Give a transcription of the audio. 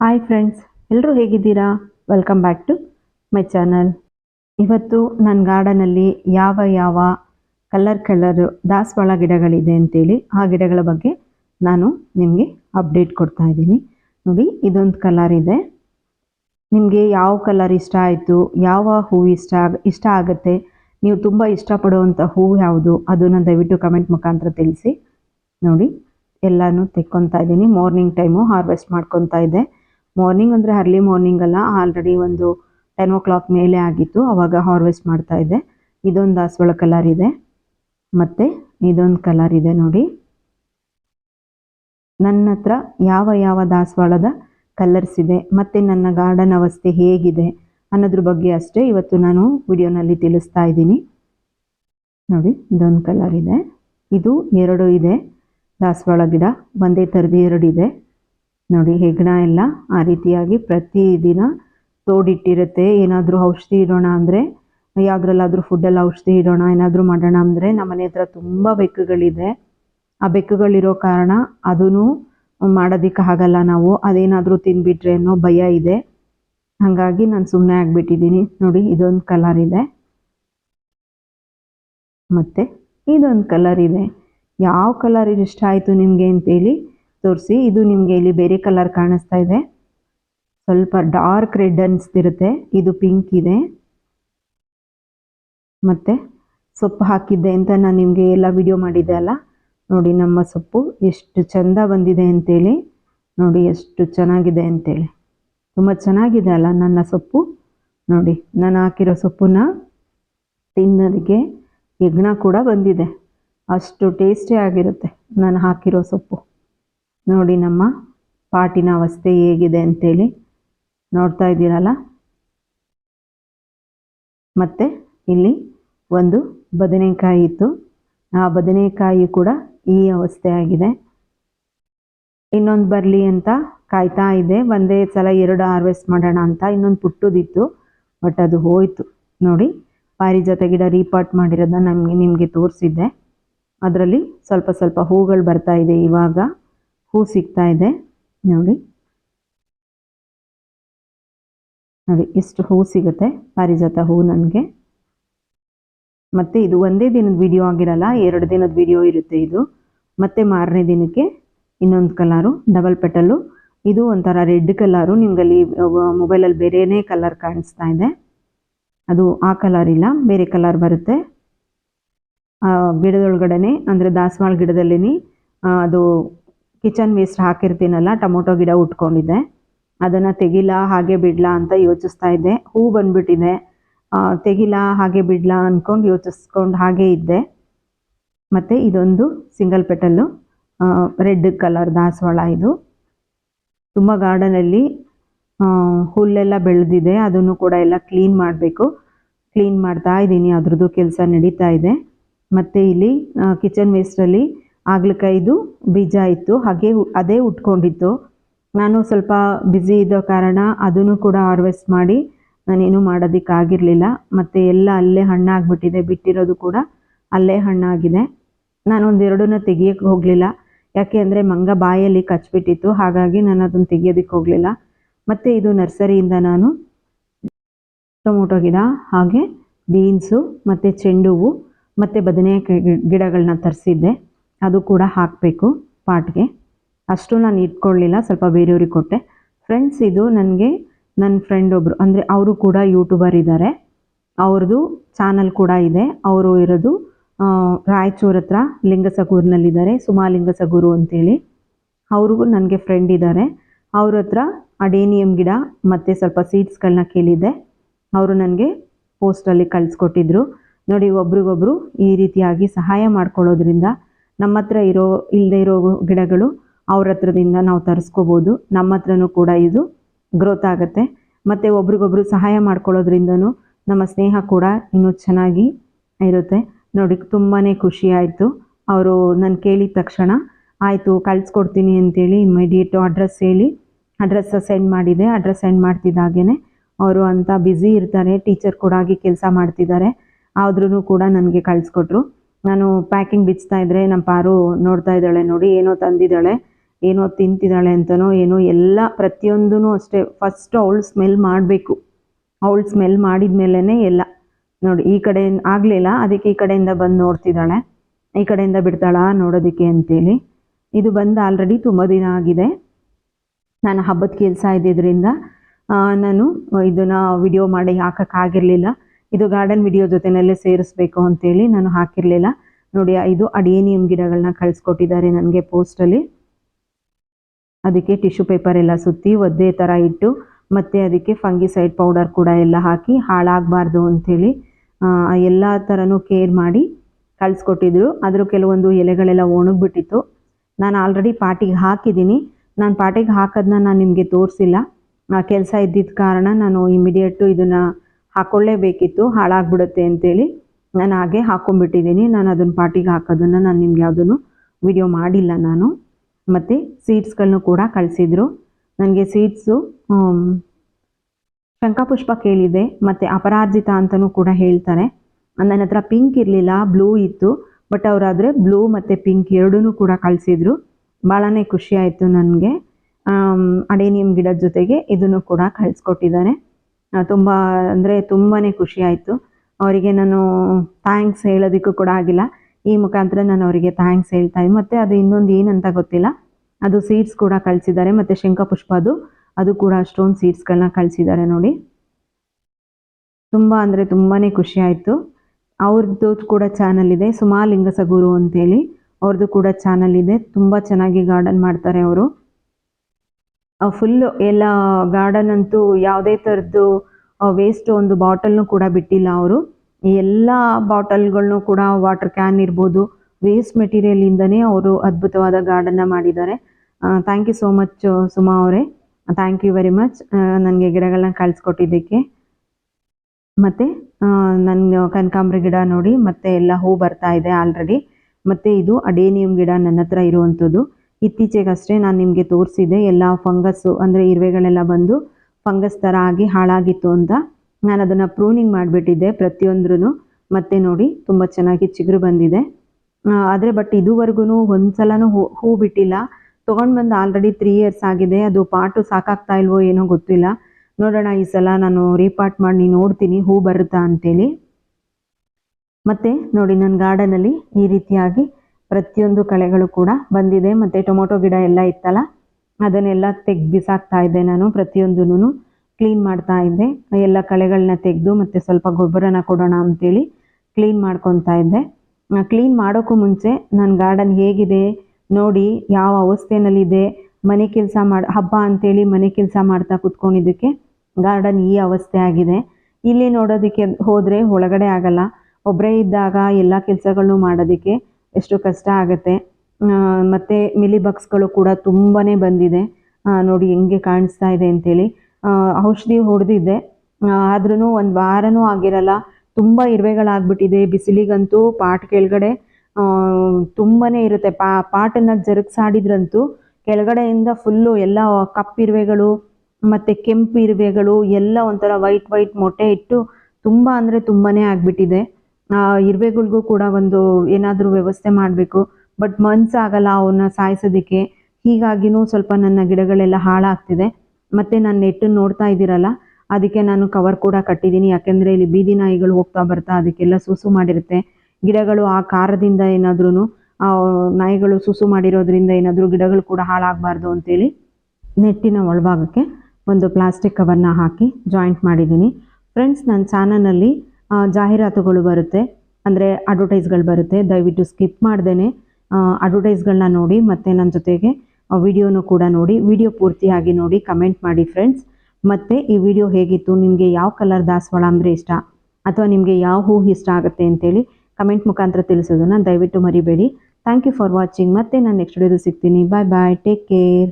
Hi friends ಎಲ್ಲರೂ ಹೇಗಿದ್ದೀರಾ? Welcome back to my channel ಇವತ್ತು ನನ್ನ ಗಾರ್ಡನಲ್ಲಿ ಯಾವ ಯಾವ ಕಲರ್ ಕಲರ್ ದಾಸವಾಳ ಗಿಡಗಳಿದೆ ಅಂತೇಳಿ ಆ ಗಿಡಗಳ ಬಗ್ಗೆ ನಾನು ನಿಮಗೆ ಅಪ್ಡೇಟ್ ಕೊಡ್ತಾ ಇದ್ದೀನಿ. ನೋಡಿ, ಇದೊಂದು ಕಲರ್ ಇದೆ. ನಿಮಗೆ ಯಾವ ಕಲರ್ ಇಷ್ಟ ಆಯಿತು, ಯಾವ ಹೂವು ಇಷ್ಟ ಇಷ್ಟ ಆಗುತ್ತೆ, ನೀವು ತುಂಬ ಇಷ್ಟಪಡುವಂಥ ಹೂವು ಯಾವುದು ಅದನ್ನು ದಯವಿಟ್ಟು ಕಮೆಂಟ್ ಮುಖಾಂತರ ತಿಳಿಸಿ. ನೋಡಿ, ಎಲ್ಲನೂ ತೆಕ್ಕೊತಾ ಇದ್ದೀನಿ. ಮಾರ್ನಿಂಗ್ ಟೈಮು ಹಾರ್ವೆಸ್ಟ್ ಮಾಡ್ಕೊತಾ ಇದ್ದೆ. ಮಾರ್ನಿಂಗ್ ಅಂದರೆ ಅರ್ಲಿ ಮಾರ್ನಿಂಗ್ ಅಲ್ಲ ಆಲ್ರೆಡಿ ಒಂದು ಟೆನ್ ಓ ಕ್ಲಾಕ್ ಮೇಲೆ ಆಗಿತ್ತು ಆವಾಗ ಹಾರ್ವೆಸ್ಟ್ ಮಾಡ್ತಾ ಇದೆ ಇದೊಂದು ದಾಸವಾಳ ಕಲರ್ ಇದೆ. ಮತ್ತು ಇದೊಂದು ಕಲರ್ ಇದೆ ನೋಡಿ. ನನ್ನ ಹತ್ರ ಯಾವ ಯಾವ ದಾಸವಾಳದ ಕಲರ್ಸ್ ಇದೆ, ಮತ್ತು ನನ್ನ ಗಾರ್ಡನ್ ಅವಸ್ಥೆ ಹೇಗಿದೆ ಅನ್ನೋದ್ರ ಬಗ್ಗೆ ಅಷ್ಟೇ ಇವತ್ತು ನಾನು ವಿಡಿಯೋನಲ್ಲಿ ತಿಳಿಸ್ತಾ ಇದ್ದೀನಿ. ನೋಡಿ, ಇದೊಂದು ಕಲರ್ ಇದೆ. ಇದು ಎರಡು ಇದೆ. ದಾಸವಾಳ ಗಿಡ, ಒಂದೇ ಥರದ ಎರಡು ಇದೆ. ನೋಡಿ ಹೆಗ್ಣ ಎಲ್ಲ ಆ ರೀತಿಯಾಗಿ ಪ್ರತಿದಿನ ತೋಡಿಟ್ಟಿರುತ್ತೆ. ಏನಾದರೂ ಔಷಧಿ ಇಡೋಣ ಅಂದರೆ, ಯಾವುದ್ರಲ್ಲಾದರೂ ಫುಡ್ಡಲ್ಲಿ ಔಷಧಿ ಇಡೋಣ, ಏನಾದರೂ ಮಾಡೋಣ ಅಂದರೆ ನಮ್ಮ ಮನೆ ಹತ್ರ ತುಂಬ ಬೆಕ್ಕುಗಳಿದೆ. ಆ ಬೆಕ್ಕುಗಳಿರೋ ಕಾರಣ ಅದೂ ಮಾಡೋದಕ್ಕೆ ಆಗಲ್ಲ ನಾವು. ಅದೇನಾದರೂ ತಿಂದ್ಬಿಟ್ರೆ ಅನ್ನೋ ಭಯ ಇದೆ. ಹಾಗಾಗಿ ನಾನು ಸುಮ್ಮನೆ ಆಗಿಬಿಟ್ಟಿದ್ದೀನಿ. ನೋಡಿ, ಇದೊಂದು ಕಲರ್ ಇದೆ. ಮತ್ತು ಇದೊಂದು ಕಲರ್ ಇದೆ. ಯಾವ ಕಲರ್ ಇಷ್ಟ ಆಯಿತು ನಿಮಗೆ ಅಂತೇಳಿ ತೋರಿಸಿ. ಇದು ನಿಮಗೆ ಇಲ್ಲಿ ಬೇರೆ ಕಲರ್ ಕಾಣಿಸ್ತಾ ಇದೆ. ಸ್ವಲ್ಪ ಡಾರ್ಕ್ ರೆಡ್ ಅನಿಸ್ತಿರುತ್ತೆ. ಇದು ಪಿಂಕ್ ಇದೆ. ಮತ್ತು ಸೊಪ್ಪು ಹಾಕಿದ್ದೆ ಅಂತ ನಾನು ನಿಮಗೆ ಎಲ್ಲ ವಿಡಿಯೋ ಮಾಡಿದ್ದೆ ಅಲ್ಲ? ನೋಡಿ ನಮ್ಮ ಸೊಪ್ಪು ಎಷ್ಟು ಚಂದ ಬಂದಿದೆ ಅಂತೇಳಿ. ನೋಡಿ ಎಷ್ಟು ಚೆನ್ನಾಗಿದೆ ಅಂತೇಳಿ. ತುಂಬ ಚೆನ್ನಾಗಿದೆ ಅಲ್ಲ ನನ್ನ ಸೊಪ್ಪು? ನೋಡಿ ನಾನು ಹಾಕಿರೋ ಸೊಪ್ಪನ್ನ ತಿನ್ನೋದಕ್ಕೆ ಯಜ್ಞ ಕೂಡ ಬಂದಿದೆ. ಅಷ್ಟು ಟೇಸ್ಟಿ ಆಗಿರುತ್ತೆ. ನಾನು ಹಾಕಿರೋ ಸೊಪ್ಪು. ನೋಡಿ ನಮ್ಮ ಪಾಟಿನ ಅವಸ್ಥೆ ಹೇಗಿದೆ ಅಂತೇಳಿ ನೋಡ್ತಾ ಇದ್ದೀರಲ್ಲ? ಮತ್ತು ಇಲ್ಲಿ ಒಂದು ಬದನೆಕಾಯಿ ಇತ್ತು. ಆ ಬದನೆಕಾಯಿ ಕೂಡ ಈ ಅವಸ್ಥೆ ಆಗಿದೆ. ಇನ್ನೊಂದು ಬರಲಿ ಅಂತ ಕಾಯ್ತಾ ಇದೆ. ಒಂದೇ ಸಲ ಎರಡು ಹಾರ್ವೆಸ್ಟ್ ಮಾಡೋಣ ಅಂತ ಇನ್ನೊಂದು ಪುಟ್ಟದಿತ್ತು, ಬಟ್ ಅದು ಹೋಯಿತು. ನೋಡಿ ಪಾರಿಜಾತ ಗಿಡ ರೀಪಾಟ್ ಮಾಡಿರೋದನ್ನ ನಮಗೆ ನಿಮಗೆ ತೋರಿಸಿದ್ದೆ. ಅದರಲ್ಲಿ ಸ್ವಲ್ಪ ಸ್ವಲ್ಪ ಹೂಗಳು ಬರ್ತಾ ಇದೆ ಇವಾಗ. ಹೂ ಸಿಗ್ತಾ ಇದೆ. ನೋಡಿ. ನೋಡಿ ಇಷ್ಟು ಹೂ ಸಿಗುತ್ತೆ? ಪಾರಿಜಾತ ಹೂ ನನಗೆ. ಮತ್ತು ಇದು ಒಂದೇ ದಿನದ ವಿಡಿಯೋ ಆಗಿರಲ್ಲ, ಎರಡು ದಿನದ ವಿಡಿಯೋ ಇರುತ್ತೆ ಇದು. ಮತ್ತೆ ಮಾರನೇ ದಿನಕ್ಕೆ ಇನ್ನೊಂದು ಕಲರು ಡಬಲ್ ಪೆಟಲು ಇದು ಒಂಥರ ರೆಡ್ ಕಲರು ನಿಮಗಲ್ಲಿ ಮೊಬೈಲಲ್ಲಿ ಬೇರೆಯೇ ಕಲರ್ ಕಾಣಿಸ್ತಾ ಇದೆ. ಅದು ಆ ಕಲರ್ ಇಲ್ಲ, ಬೇರೆ ಕಲರ್ ಬರುತ್ತೆ. ಗಿಡದೊಳಗಡೆ ಅಂದರೆ ದಾಸವಾಳ ಗಿಡದಲ್ಲಿ ಅದು ಕಿಚನ್ ವೇಸ್ಟ್ ಹಾಕಿರ್ತೀನಲ್ಲ, ಟೊಮೊಟೊ ಗಿಡ ಉಟ್ಕೊಂಡಿದ್ದೆ. ಅದನ್ನು ತೆಗಿಲ, ಹಾಗೆ ಬಿಡ್ಲಾ ಅಂತ ಯೋಚಿಸ್ತಾ ಇದ್ದೆ. ಹೂ ಬಂದ್ಬಿಟ್ಟಿದೆ. ತೆಗಿಲ, ಹಾಗೆ ಬಿಡ್ಲಾ ಅಂದ್ಕೊಂಡು ಯೋಚಿಸ್ಕೊಂಡು ಹಾಗೆ ಇದ್ದೆ. ಮತ್ತು ಇದೊಂದು ಸಿಂಗಲ್ ಪೆಟಲ್ಲು ರೆಡ್ ಕಲರ್ ದಾಸವಾಳ ಇದು. ತುಂಬ ಗಾರ್ಡನಲ್ಲಿ ಹುಲ್ಲೆಲ್ಲ ಬೆಳೆದಿದೆ. ಅದನ್ನು ಕೂಡ ಎಲ್ಲ ಕ್ಲೀನ್ ಮಾಡಬೇಕು. ಕ್ಲೀನ್ ಮಾಡ್ತಾ ಇದ್ದೀನಿ ಅದ್ರದ್ದು ಕೆಲಸ ನಡೀತಾ ಇದೆ. ಮತ್ತು ಇಲ್ಲಿ ಕಿಚನ್ ವೇಸ್ಟಲ್ಲಿ ಆಗ್ಲಕಾಯ್ದು ಬೀಜ ಇತ್ತು, ಹಾಗೆ ಅದೇ ಉಟ್ಕೊಂಡಿತ್ತು. ನಾನು ಸ್ವಲ್ಪ ಬ್ಯುಸಿ ಇದ್ದ ಕಾರಣ ಅದನ್ನು ಕೂಡ ಹಾರ್ವೆಸ್ಟ್ ಮಾಡಿ ನಾನೇನು ಮಾಡೋದಕ್ಕಾಗಿರಲಿಲ್ಲ. ಮತ್ತು ಎಲ್ಲ ಅಲ್ಲೇ ಹಣ್ಣಾಗ್ಬಿಟ್ಟಿದೆ, ಬಿಟ್ಟಿರೋದು ಕೂಡ ಅಲ್ಲೇ ಹಣ್ಣಾಗಿದೆ. ನಾನು ಒಂದೆರಡನ್ನ ತೆಗಿಯೋಕ್ಕೆ ಹೋಗಲಿಲ್ಲ. ಯಾಕೆ ಅಂದರೆ ಮಂಗ ಬಾಯಲ್ಲಿ ಕಚ್ಬಿಟ್ಟಿತ್ತು, ಹಾಗಾಗಿ ನಾನು ಅದನ್ನು ತೆಗಿಯೋದಕ್ಕೆ ಹೋಗಲಿಲ್ಲ. ಮತ್ತು ಇದು ನರ್ಸರಿಯಿಂದ ನಾನು ಟೊಮೊಟೊ ಗಿಡ, ಹಾಗೆ ಬೀನ್ಸು ಮತ್ತು ಚೆಂಡು ಹೂವು, ಮತ್ತು ಬದನೆಕಾಯಿ ಗಿಡಗಳನ್ನ ತರಿಸಿದ್ದೆ. ಅದು ಕೂಡ ಹಾಕಬೇಕು ಪಾಟ್ಗೆ. ಅಷ್ಟು ನಾನು ಇಟ್ಕೊಳ್ಳಿಲ್ಲ, ಸ್ವಲ್ಪ ಬೇರೆಯವ್ರಿಗೆ ಕೊಟ್ಟೆ. ಫ್ರೆಂಡ್ಸ್ ಇದು ನನಗೆ ನನ್ನ ಫ್ರೆಂಡ್ ಒಬ್ಬರು ಅಂದರೆ ಅವರು ಕೂಡ ಯೂಟ್ಯೂಬರ್ ಇದ್ದಾರೆ ಅವ್ರದ್ದು ಚಾನಲ್ ಕೂಡ ಇದೆ. ಅವರು ಇರೋದು ರಾಯಚೂರು ಹತ್ರ ಲಿಂಗಸಗೂರಿನಲ್ಲಿದ್ದಾರೆ ಸುಮಾ ಲಿಂಗಸಗೂರು ಅಂತೇಳಿ. ಅವ್ರಿಗೂ ನನಗೆ ಫ್ರೆಂಡ್ ಇದ್ದಾರೆ ಅವ್ರ ಹತ್ರ ಅಡೇನಿಯಂ ಗಿಡ ಮತ್ತು ಸ್ವಲ್ಪ ಸೀಡ್ಸ್ಗಳನ್ನ ಕೇಳಿದ್ದೆ. ಅವರು ನನಗೆ ಪೋಸ್ಟಲ್ಲಿ ಕಳಿಸ್ಕೊಟ್ಟಿದ್ರು. ನೋಡಿ, ಒಬ್ರಿಗೊಬ್ರು ಈ ರೀತಿಯಾಗಿ ಸಹಾಯ ಮಾಡ್ಕೊಳ್ಳೋದ್ರಿಂದ ನಮ್ಮ ಹತ್ರ ಇರೋ ಇಲ್ಲದೆ ಇರೋ ಗಿಡಗಳು ಅವ್ರ ಹತ್ರದಿಂದ ನಾವು ತರಿಸ್ಕೋಬೋದು. ನಮ್ಮ ಹತ್ರನೂ ಕೂಡ ಇದು ಗ್ರೋತ್ ಆಗುತ್ತೆ. ಮತ್ತು ಒಬ್ರಿಗೊಬ್ರು ಸಹಾಯ ಮಾಡ್ಕೊಳ್ಳೋದ್ರಿಂದನೂ ನಮ್ಮ ಸ್ನೇಹ ಕೂಡ ಇನ್ನೂ ಚೆನ್ನಾಗಿ ಇರುತ್ತೆ. ನೋಡಿ ತುಂಬಾ ಖುಷಿ ಆಯಿತು. ಅವರು ನಾನು ಕೇಳಿದ ತಕ್ಷಣ, ಆಯಿತು, ಕಳಿಸ್ಕೊಡ್ತೀನಿ ಅಂತೇಳಿ ಇಮ್ಮಿಡಿಯೇಟು ಅಡ್ರೆಸ್ ಹೇಳಿ, ಅಡ್ರೆಸ್ ಸೆಂಡ್ ಮಾಡಿದೆ. ಅಡ್ರೆಸ್ ಸೆಂಡ್ ಮಾಡ್ತಿದ್ದಾಗೇ ಅವರು ಅಂತ ಬ್ಯುಸಿ ಇರ್ತಾರೆ. ಟೀಚರ್ ಕೂಡ ಆಗಿ ಕೆಲಸ ಮಾಡ್ತಿದ್ದಾರೆ. ಆದ್ರೂ ಕೂಡ ನನಗೆ ಕಳಿಸ್ಕೊಟ್ರು. ನಾನು ಪ್ಯಾಕಿಂಗ್ ಬಿಚ್ತಾ ಇದ್ರೆ ನಮ್ಮ ಪಾರು ನೋಡ್ತಾ ಇದ್ದಾಳೆ ನೋಡಿ, ಏನೋ ತಂದಿದ್ದಾಳೆ, ಏನೋ ತಿಂತಿದ್ದಾಳೆ ಅಂತನೋ ಏನೋ ಎಲ್ಲ ಪ್ರತಿಯೊಂದೂ ಅಷ್ಟೇ. ಫಸ್ಟ್ ಅವಳು ಸ್ಮೆಲ್ ಮಾಡಬೇಕು. ಅವಳು ಸ್ಮೆಲ್ ಮಾಡಿದ ಮೇಲೇ ಎಲ್ಲ. ನೋಡಿ, ಈ ಕಡೆ ಆಗಲಿಲ್ಲ, ಅದಕ್ಕೆ ಈ ಕಡೆಯಿಂದ ಬಂದು ನೋಡ್ತಿದ್ದಾಳೆ. ಈ ಕಡೆಯಿಂದ ಬಿಡ್ತಾಳಾ ನೋಡೋದಕ್ಕೆ ಅಂತೇಳಿ. ಇದು ಬಂದು ಆಲ್ರೆಡಿ ತುಂಬ ದಿನ ಆಗಿದೆ. ನಾನು ಹಬ್ಬದ ಕೆಲಸ ಇದ್ದಿದ್ದರಿಂದ ನಾನು ಇದನ್ನು ವಿಡಿಯೋ ಮಾಡಿ ಹಾಕೋಕ್ಕಾಗಿರಲಿಲ್ಲ ಇದು ಗಾರ್ಡನ್ ವಿಡಿಯೋ ಜೊತೆನಲ್ಲೇ ಸೇರಿಸ್ಬೇಕು ಅಂತೇಳಿ ನಾನು ಹಾಕಿರಲಿಲ್ಲ. ನೋಡಿ ಇದು ಅಡಿಯೇನಿಯಂ ಗಿಡಗಳನ್ನ ಕಳಿಸ್ಕೊಟ್ಟಿದ್ದಾರೆ ನನಗೆ ಪೋಸ್ಟಲ್ಲಿ ಅದಕ್ಕೆ ಟಿಶ್ಯೂ ಪೇಪರ್ ಎಲ್ಲ ಸುತ್ತಿ ಒದ್ದೆ ಥರ ಇಟ್ಟು, ಮತ್ತು ಅದಕ್ಕೆ ಫಂಗಿಸೈಡ್ ಪೌಡರ್ ಕೂಡ ಎಲ್ಲ ಹಾಕಿ ಹಾಳಾಗಬಾರ್ದು ಅಂಥೇಳಿ ಎಲ್ಲ ಥರನೂ ಕೇರ್ ಮಾಡಿ ಕಳಿಸ್ಕೊಟ್ಟಿದ್ರು. ಅದ್ರ ಕೆಲವೊಂದು ಎಲೆಗಳೆಲ್ಲ ಒಣಗಿಬಿಟ್ಟಿತ್ತು. ನಾನು ಆಲ್ರೆಡಿ ಪಾಟಿಗೆ ಹಾಕಿದ್ದೀನಿ. ನಾನು ಪಾಟಿಗೆ ಹಾಕೋದನ್ನ ನಾನು ನಿಮಗೆ ತೋರಿಸಿಲ್ಲ. ಕೆಲಸ ಇದ್ದಿದ್ದ ಕಾರಣ ನಾನು ಇಮಿಡಿಯೇಟು ಇದನ್ನು ಹಾಕ್ಕೊಳ್ಳೇಬೇಕಿತ್ತು ಹಾಳಾಗ್ಬಿಡುತ್ತೆ ಅಂತೇಳಿ ನಾನು ಹಾಗೆ ಹಾಕೊಂಡ್ಬಿಟ್ಟಿದ್ದೀನಿ. ನಾನು ಅದನ್ನು ಪಾಟಿಗೆ ಹಾಕೋದನ್ನು ನಾನು ನಿಮ್ಗೆ ಯಾವುದನ್ನು ವಿಡಿಯೋ ಮಾಡಿಲ್ಲ ನಾನು. ಮತ್ತು ಸೀಡ್ಸ್ಗಳನ್ನು ಕೂಡ ಕಳಿಸಿದ್ರು. ನನಗೆ ಸೀಡ್ಸು ಶಂಖಪುಷ್ಪ ಕೇಳಿದೆ, ಮತ್ತು ಅಪರಾಜಿತ ಅಂತಲೂ ಕೂಡ ಹೇಳ್ತಾರೆ. ನನ್ನ ಹತ್ರ ಪಿಂಕ್ ಇರಲಿಲ್ಲ ಬ್ಲೂ ಇತ್ತು ಬಟ್ ಅವರಾದರೆ ಬ್ಲೂ ಮತ್ತು ಪಿಂಕ್ ಎರಡೂ ಕೂಡ ಕಳಿಸಿದ್ರು. ಭಾಳನೇ ಖುಷಿ ಆಯಿತು ನನಗೆ. ಅಡೇನಿಯಂ ಗಿಡದ ಜೊತೆಗೆ ಇದನ್ನು ಕೂಡ ಕಳಿಸ್ಕೊಟ್ಟಿದ್ದಾರೆ. ತುಂಬ, ಅಂದರೆ ತುಂಬಾ ಖುಷಿ ಆಯಿತು. ಅವರಿಗೆ ನಾನು ಥ್ಯಾಂಕ್ಸ್ ಹೇಳೋದಕ್ಕೂ ಕೂಡ ಆಗಿಲ್ಲ. ಈ ಮುಖಾಂತರ ನಾನು ಅವರಿಗೆ ಥ್ಯಾಂಕ್ಸ್ ಹೇಳ್ತಾ ಇದ್ದೀನಿ ಮತ್ತು ಅದು ಇನ್ನೊಂದು ಏನಂತ ಗೊತ್ತಿಲ್ಲ. ಅದು ಸೀಡ್ಸ್ ಕೂಡ ಕಳಿಸಿದ್ದಾರೆ. ಮತ್ತು ಶಂಕಪುಷ್ಪ ಅದು ಅದು ಕೂಡ ಅಷ್ಟೊಂದು ಸೀಡ್ಸ್ಗಳನ್ನ ಕಳಿಸಿದ್ದಾರೆ ನೋಡಿ. ತುಂಬ ಅಂದರೆ ತುಂಬಾ ಖುಷಿ ಆಯಿತು. ಅವ್ರದ್ದು ಕೂಡ ಚಾನಲ್ ಇದೆ. ಸುಮಾ ಅಂತ ಅಂತೇಳಿ. ಅವ್ರದ್ದು ಕೂಡ ಚಾನಲ್ ಇದೆ. ತುಂಬ ಚೆನ್ನಾಗಿ ಗಾರ್ಡನ್ ಮಾಡ್ತಾರೆ ಅವರು. ಫುಲ್ಲು ಎಲ್ಲ ಗಾರ್ಡನ್ ಅಂತೂ ಯಾವುದೇ ಥರದ್ದು ವೇಸ್ಟ್ ಒಂದು ಬಾಟಲ್ನು ಕೂಡ ಬಿಟ್ಟಿಲ್ಲ ಅವರು. ಎಲ್ಲ ಬಾಟಲ್ಗಳನ್ನೂ ಕೂಡ ವಾಟರ್ ಕ್ಯಾನ್ ಇರ್ಬೋದು. ವೇಸ್ಟ್ ಮೆಟೀರಿಯಲಿಂದನೇ ಅವರು ಅದ್ಭುತವಾದ ಗಾರ್ಡನ್ನ ಮಾಡಿದ್ದಾರೆ. Thank you so much Suma ಅವರೇ. ಥ್ಯಾಂಕ್ ಯು ವೆರಿ ಮಚ್ ನನಗೆ ಗಿಡಗಳನ್ನ ಕಳಿಸ್ಕೊಟ್ಟಿದ್ದಕ್ಕೆ. ಮತ್ತು ನನ್ನ ಕನಕಾಂಬ್ರ ಗಿಡ ನೋಡಿ, ಮತ್ತೆ ಎಲ್ಲ ಹೂ ಬರ್ತಾ ಇದೆ ಆಲ್ರೆಡಿ ಮತ್ತು ಇದು ಅಡೇನಿಯಂ ಗಿಡ ನನ್ನ ಹತ್ರ ಇರುವಂಥದ್ದು. ಇತ್ತೀಚೆಗಷ್ಟೇ ನಾನು ನಿಮಗೆ ತೋರಿಸಿದೆ ಎಲ್ಲ ಫಂಗಸ್ಸು ಅಂದರೆ ಇರುವೆಗಳೆಲ್ಲ ಬಂದು ಫಂಗಸ್ ಥರ ಆಗಿ ಹಾಳಾಗಿತ್ತು ಅಂತ. ನಾನು ಅದನ್ನು ಪ್ರೂನಿಂಗ್ ಮಾಡಿಬಿಟ್ಟಿದ್ದೆ ಪ್ರತಿಯೊಂದ್ರೂ ಮತ್ತೆ ನೋಡಿ ತುಂಬ ಚೆನ್ನಾಗಿ ಚಿಗುರು ಬಂದಿದೆ. ಆದರೆ ಬಟ್ ಇದುವರೆಗೂ ಒಂದು ಸಲನೂ ಹೂ ಹೂ ಬಿಟ್ಟಿಲ್ಲ. ತೊಗೊಂಡು ಬಂದು ಆಲ್ರೆಡಿ ತ್ರೀ ಇಯರ್ಸ್ ಆಗಿದೆ. ಅದು ಪಾಟು ಸಾಕಾಗ್ತಾ ಇಲ್ವೋ ಏನೋ ಗೊತ್ತಿಲ್ಲ. ನೋಡೋಣ ಈ ಸಲ ನಾನು ರೀಪಾರ್ಟ್ ಮಾಡಿ ನೋಡ್ತೀನಿ ಹೂ ಬರುತ್ತಾ ಅಂತೇಳಿ. ಮತ್ತು ನೋಡಿ ನನ್ನ ಗಾರ್ಡನಲ್ಲಿ ಈ ರೀತಿಯಾಗಿ ಪ್ರತಿಯೊಂದು ಕಳೆಗಳು ಕೂಡ ಬಂದಿದೆ. ಮತ್ತು ಟೊಮೊಟೊ ಗಿಡ ಎಲ್ಲ ಇತ್ತಲ್ಲ, ಅದನ್ನೆಲ್ಲ ತೆಗ್ದು ಬಿಸಾಕ್ತಾ ಇದ್ದೆ ನಾನು. ಪ್ರತಿಯೊಂದೂ ಕ್ಲೀನ್ ಮಾಡ್ತಾ ಇದ್ದೆ. ಎಲ್ಲ ಕಳೆಗಳನ್ನ ತೆಗೆದು ಮತ್ತು ಸ್ವಲ್ಪ ಗೊಬ್ಬರನ ಕೊಡೋಣ ಅಂತೇಳಿ ಕ್ಲೀನ್ ಮಾಡ್ಕೊತಾ ಇದ್ದೆ. ಕ್ಲೀನ್ ಮಾಡೋಕ್ಕೂ ಮುಂಚೆ ನನ್ನ ಗಾರ್ಡನ್ ಹೇಗಿದೆ, ನೋಡಿ ಯಾವ ಅವಸ್ಥೆನಲ್ಲಿದೆ, ಮನೆ ಕೆಲಸ ಮಾಡಿ, ಹಬ್ಬ ಅಂತೇಳಿ ಮನೆ ಕೆಲಸ ಮಾಡ್ತಾ ಕುತ್ಕೊಂಡಿದ್ದಕ್ಕೆ ಗಾರ್ಡನ್ ಈ ಅವಸ್ಥೆ ಆಗಿದೆ. ಇಲ್ಲಿ ನೋಡೋದಕ್ಕೆ ಹೋದರೆ ಒಳಗಡೆ ಆಗಲ್ಲ. ಒಬ್ಬರೇ ಇದ್ದಾಗ ಎಲ್ಲ ಕೆಲಸಗಳನ್ನು ಮಾಡೋದಕ್ಕೆ ಎಷ್ಟು ಕಷ್ಟ ಆಗುತ್ತೆ. ಮತ್ತು ಮಿಲಿ ಬಗ್ಸ್ಗಳು ಕೂಡ ತುಂಬಾ ಬಂದಿದೆ. ನೋಡಿ ಹೆಂಗೆ ಕಾಣಿಸ್ತಾ ಇದೆ ಅಂತೇಳಿ. ಆ, ಔಷಧಿ ಹೊಡೆದಿದ್ದೆ. ಆದ್ರೂ ಒಂದು ವಾರನೂ ಆಗಿರಲ್ಲ. ತುಂಬ ಇರುವೆಗಳಾಗ್ಬಿಟ್ಟಿದೆ. ಬಿಸಿಲಿಗಂತೂ ಪಾಟ್ ಕೆಳಗಡೆ ತುಂಬಾ ಇರುತ್ತೆ. ಪಾ ಪಾಟನ್ನು ಜರುಗಿಸಾಡಿದ್ರಂತೂ ಕೆಳಗಡೆಯಿಂದ ಫುಲ್ಲು ಎಲ್ಲ ಕಪ್ಪಿರುವೆಗಳು ಮತ್ತು ಕೆಂಪು ಇರುವೆಗಳು ಎಲ್ಲ ಒಂಥರ ವೈಟ್ ವೈಟ್ ಮೊಟ್ಟೆ ಇಟ್ಟು ತುಂಬ ಅಂದರೆ ತುಂಬಾ ಆಗಿಬಿಟ್ಟಿದೆ. ಇರುವೆಗಳಿಗೂ ಕೂಡ ಒಂದು ಏನಾದರೂ ವ್ಯವಸ್ಥೆ ಮಾಡಬೇಕು. ಬಟ್ ಮನ್ಸಾಗಲ್ಲ ಅವನ್ನ ಸಾಯಿಸೋದಕ್ಕೆ. ಹೀಗಾಗಿನೂ ಸ್ವಲ್ಪ ನನ್ನ ಗಿಡಗಳೆಲ್ಲ ಹಾಳಾಗ್ತಿದೆ. ಮತ್ತು ನಾನು ನೆಟ್ಟು ನೋಡ್ತಾ ಇದ್ದೀರಲ್ಲ, ಅದಕ್ಕೆ ನಾನು ಕವರ್ ಕೂಡ ಕಟ್ಟಿದ್ದೀನಿ. ಯಾಕೆಂದರೆ ಇಲ್ಲಿ ಬೀದಿ ನಾಯಿಗಳು ಹೋಗ್ತಾ ಬರ್ತಾ ಅದಕ್ಕೆಲ್ಲ ಸುಸು ಮಾಡಿರುತ್ತೆ. ಗಿಡಗಳು ಆ ಕಾರದಿಂದ ಏನಾದ್ರೂ ನಾಯಿಗಳು ಸುಸು ಮಾಡಿರೋದ್ರಿಂದ ಏನಾದರೂ ಗಿಡಗಳು ಕೂಡ ಹಾಳಾಗಬಾರ್ದು ಅಂತೇಳಿ ನೆಟ್ಟಿನ ಒಳಭಾಗಕ್ಕೆ ಒಂದು ಪ್ಲಾಸ್ಟಿಕ್ ಕವರ್ನ ಹಾಕಿ ಜಾಯಿಂಟ್ ಮಾಡಿದ್ದೀನಿ. ಫ್ರೆಂಡ್ಸ್ ನನ್ನ ಚಾನಲಲ್ಲಿ ಜಾಹೀರಾತುಗಳು ಬರುತ್ತೆ. ಅಂದರೆ ಅಡ್ವರ್ಟೈಸ್ಗಳು ಬರುತ್ತೆ. ದಯವಿಟ್ಟು ಸ್ಕಿಪ್ ಮಾಡ್ದೇ ಅಡ್ವರ್ಟೈಸ್ಗಳನ್ನ ನೋಡಿ ಮತ್ತು ನನ್ನ ಜೊತೆಗೆ ವಿಡಿಯೋನು ಕೂಡ ನೋಡಿ. ವಿಡಿಯೋ ಪೂರ್ತಿಯಾಗಿ ನೋಡಿ ಕಮೆಂಟ್ ಮಾಡಿ ಫ್ರೆಂಡ್ಸ್ ಮತ್ತು ಈ ವಿಡಿಯೋ ಹೇಗಿತ್ತು? ನಿಮಗೆ ಯಾವ ಕಲರ್ ದಾಸವಾಳ ಅಂದರೆ ಇಷ್ಟ? ಅಥವಾ ನಿಮಗೆ ಯಾವ ಹೂ ಇಷ್ಟ ಆಗುತ್ತೆ ಅಂತೇಳಿ ಕಮೆಂಟ್ ಮುಖಾಂತರ ತಿಳಿಸೋದನ್ನು ದಯವಿಟ್ಟು ಮರಿಬೇಡಿ. ಥ್ಯಾಂಕ್ ಯು ಫಾರ್ ವಾಚಿಂಗ್ ಮತ್ತೆ ನಾನು ನೆಕ್ಸ್ಟ್ ವಿಡಿಯೋದು ಸಿಗ್ತೀನಿ. ಬಾಯ್ ಬಾಯ್ ಟೇಕ್ ಕೇರ್